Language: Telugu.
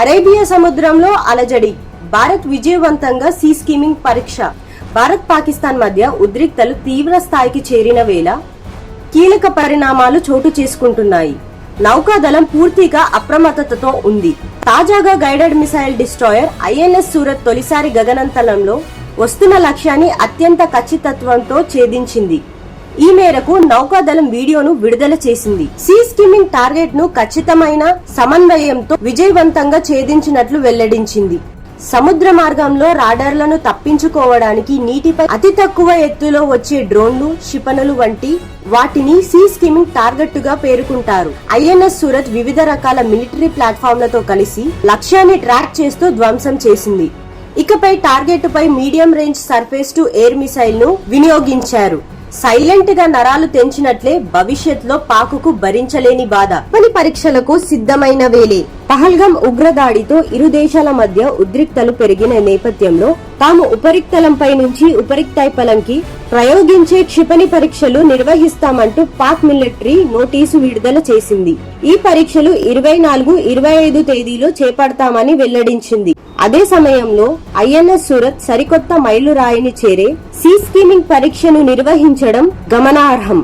అరేబియా సముద్రంలో అలజడి. భారత్ విజయవంతంగా సీ స్కీమింగ్ పరీక్ష. భారత్ పాకిస్తాన్ మధ్య ఉద్రిక్తలు తీవ్ర స్థాయికి చేరిన వేళ కీలక పరిణామాలు చోటు చేసుకుంటున్నాయి. నౌకాదళం పూర్తిగా అప్రమత్తతతో ఉంది. తాజాగా guided missile destroyer INS Surat తొలిసారి గగనంతలంలో వస్తున్న లక్ష్యాన్ని అత్యంత ఖచ్చితత్వంతో ఛేదించింది. ఈ మేరకు నౌకాదళం వీడియోను విడుదల చేసింది. సీ స్కిమ్మింగ్ టార్గెట్ను ఖచ్చితమైన సమన్వయంతో విజయవంతంగా ఛేదించినట్లు వెల్లడించింది. సముద్ర మార్గంలో రాడార్లను తప్పించుకోవడానికి నీటిపై అతి తక్కువ ఎత్తులో వచ్చే డ్రోన్లు క్షిపణులు వంటి వాటిని సీ స్కిమ్మింగ్ టార్గెట్గా పేర్కొంటారు. ఐఎన్ఎస్ సూరత్ వివిధ రకాల మిలిటరీ ప్లాట్ఫామ్లతో కలిసి లక్ష్యాన్ని ట్రాక్ చేస్తూ ధ్వంసం చేసింది. ఇకపై target pi medium range surface to air మిసైల్ను వినియోగించారు. సైలెంట్గా నరాలు తెంచినట్లే భవిష్యత్తులో పాకుకు భరించలేని బాధ. పని పరీక్షలకు సిద్ధమైన వేలే పహల్గం ఉగ్రదాడితో ఇరు దేశాల మధ్య ఉద్రిక్తలు పెరిగిన నేపథ్యంలో తాము ఉపరిక్తలంపై నుంచి ఉపరిక్తైపలంకి ప్రయోగించే క్షిపణి పరీక్షలు నిర్వహిస్తామంటూ పాక్ మిలిటరీ నోటీసు విడుదల చేసింది. ఈ పరీక్షలు ఇరవై నాలుగు ఇరవై ఐదు తేదీలో చేపడతామని వెల్లడించింది. అదే సమయంలో ఐఎన్ఎస్ సూరత్ సరికొత్త మైలురాయిని చేరే సీ స్కీమింగ్ పరీక్షను నిర్వహించడం గమనార్హం.